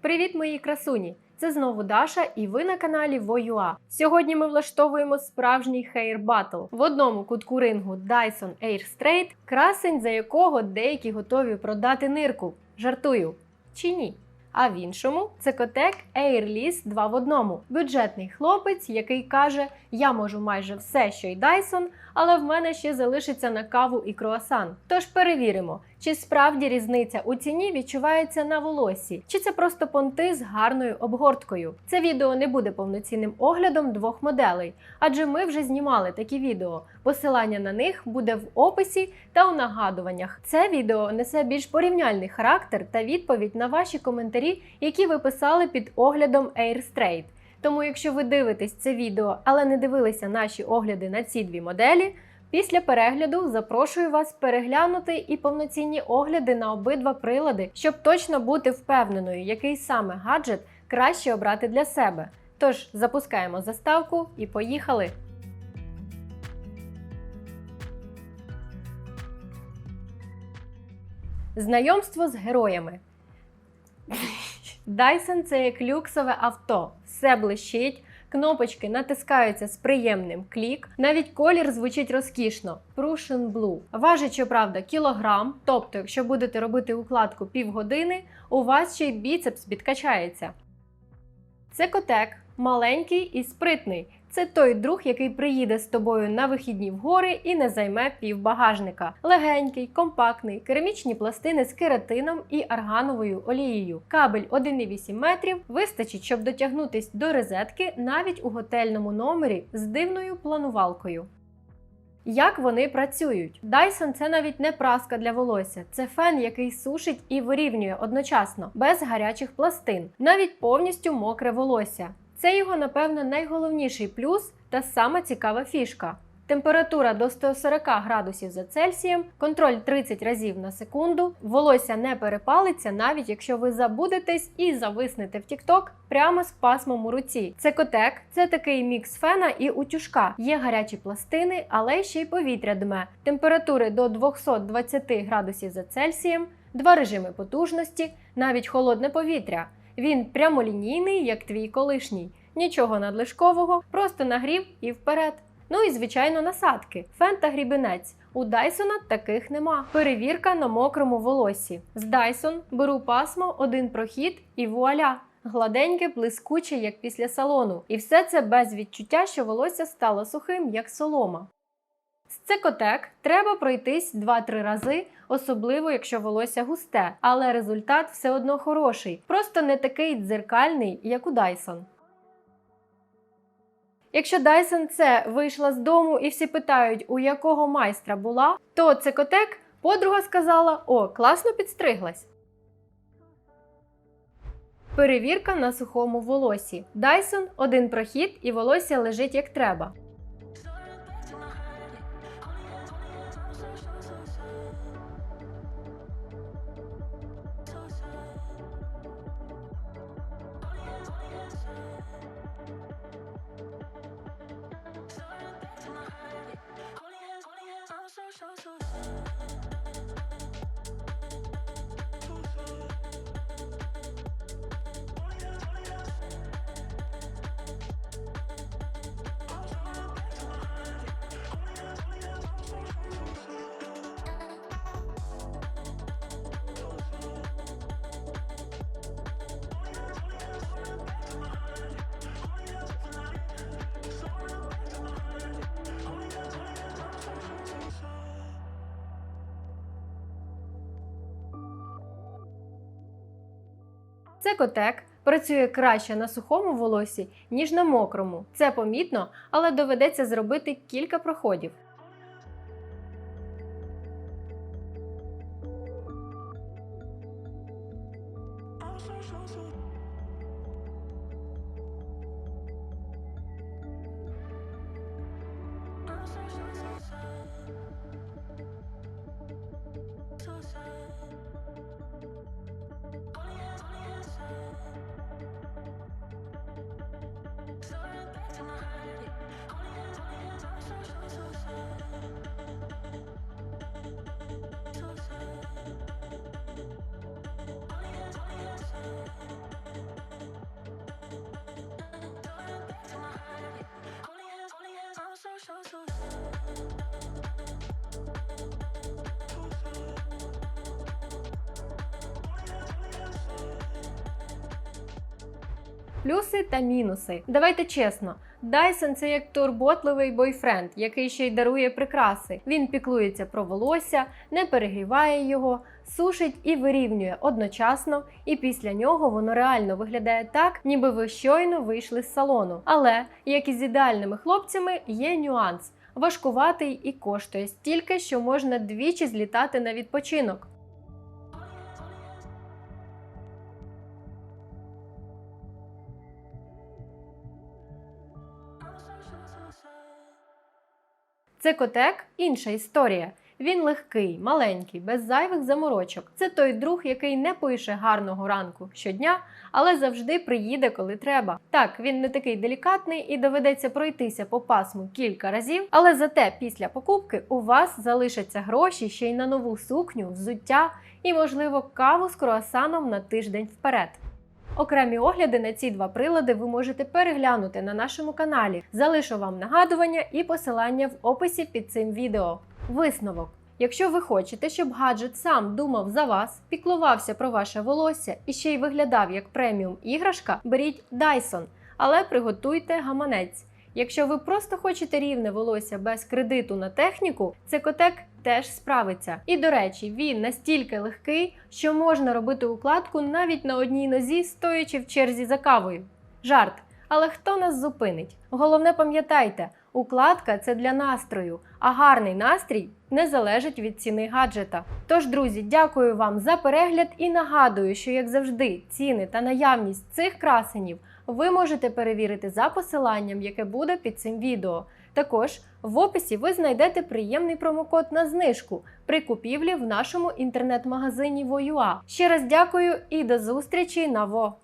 Привіт, мої красуні! Це знову Даша, і ви на каналі Воюа. Сьогодні ми влаштовуємо справжній хейр батл. В одному кутку рингу Dyson Air Straight, красень, за якого деякі готові продати нирку. Жартую. Чи ні? А в іншому це котек Airless 2 в одному. Бюджетний хлопець, який каже: Я можу майже все, що й Dyson, але в мене ще залишиться на каву і круасан. Тож перевіримо, чи справді різниця у ціні відчувається на волосі, чи це просто понти з гарною обгорткою. Це відео не буде повноцінним оглядом двох моделей, адже ми вже знімали такі відео. Посилання на них буде в описі та у нагадуваннях. Це відео несе більш порівняльний характер та відповідь на ваші коментарі, які ви писали під оглядом Air. Тому, якщо ви дивитесь це відео, але не дивилися наші огляди на ці дві моделі, після перегляду запрошую вас переглянути і повноцінні огляди на обидва прилади, щоб точно бути впевненою, який саме гаджет краще обрати для себе. Тож запускаємо заставку і поїхали! Знайомство з героями. Dyson – це як люксове авто. Все блищить, кнопочки натискаються з приємним клік. Навіть колір звучить розкішно Prussian Blue. Важить, щоправда, кілограм. Тобто, якщо будете робити укладку півгодини, у вас ще й біцепс підкачається. Це котек маленький і спритний. Це той друг, який приїде з тобою на вихідні в гори і не займе пів багажника. Легенький, компактний, керамічні пластини з кератином і аргановою олією. Кабель 1,8 метрів вистачить, щоб дотягнутись до розетки навіть у готельному номері з дивною планувалкою. Як вони працюють? Dyson – це навіть не праска для волосся, це фен, який сушить і вирівнює одночасно, без гарячих пластин, навіть повністю мокре волосся. Це його, напевно, найголовніший плюс та сама цікава фішка. Температура до 140 градусів за Цельсієм, контроль 30 разів на секунду, волосся не перепалиться, навіть якщо ви забудетесь і зависнете в TikTok прямо з пасмом у руці. Це котек, це такий мікс фена і утюжка. Є гарячі пластини, але ще й повітря дме. Температури до 220 градусів за Цельсієм, два режими потужності, навіть холодне повітря. Він прямолінійний, як твій колишній. Нічого надлишкового, просто нагрів і вперед. Ну і звичайно насадки, фен та грібенець. У Дайсона таких нема. Перевірка на мокрому волосі. З Dyson беру пасмо, один прохід і вуаля. Гладеньке, блискуче, як після салону. І все це без відчуття, що волосся стало сухим, як солома. З цикотек треба пройтись 2-3 рази, особливо якщо волосся густе, але результат все одно хороший, просто не такий дзеркальний, як у Dyson. Якщо Dyson це вийшла з дому і всі питають, у якого майстра була, то цикотек подруга сказала: О, класно підстриглась. Перевірка на сухому волосі. Dyson – один прохід і волосся лежить як треба. Це котек працює краще на сухому волосі, ніж на мокрому. Це помітно, але доведеться зробити кілька проходів. Плюси та мінуси. Давайте чесно. Dyson – це як турботливий бойфренд, який ще й дарує прикраси. Він піклується про волосся, не перегріває його, сушить і вирівнює одночасно, і після нього воно реально виглядає так, ніби ви щойно вийшли з салону. Але, як і з ідеальними хлопцями, є нюанс. Важкуватий і коштує стільки, що можна двічі злітати на відпочинок. Це котек інша історія. Він легкий, маленький, без зайвих заморочок. Це той друг, який не пише гарного ранку щодня, але завжди приїде, коли треба. Так, він не такий делікатний і доведеться пройтися по пасму кілька разів, але зате після покупки у вас залишаться гроші ще й на нову сукню, взуття і, можливо, каву з круасаном на тиждень вперед. Окремі огляди на ці два прилади ви можете переглянути на нашому каналі. Залишу вам нагадування і посилання в описі під цим відео. Висновок. Якщо ви хочете, щоб гаджет сам думав за вас, піклувався про ваше волосся і ще й виглядав як преміум іграшка, беріть Dyson, але приготуйте гаманець. Якщо ви просто хочете рівне волосся без кредиту на техніку, це котек теж справиться. І до речі, він настільки легкий, що можна робити укладку навіть на одній нозі, стоячи в черзі за кавою. Жарт. Але хто нас зупинить? Головне пам'ятайте, укладка це для настрою, а гарний настрій не залежить від ціни гаджета. Тож, друзі, дякую вам за перегляд і нагадую, що як завжди, ціни та наявність цих красенів ви можете перевірити за посиланням, яке буде під цим відео. Також в описі ви знайдете приємний промокод на знижку при купівлі в нашому інтернет-магазині Воюа. Ще раз дякую і до зустрічі на ВО!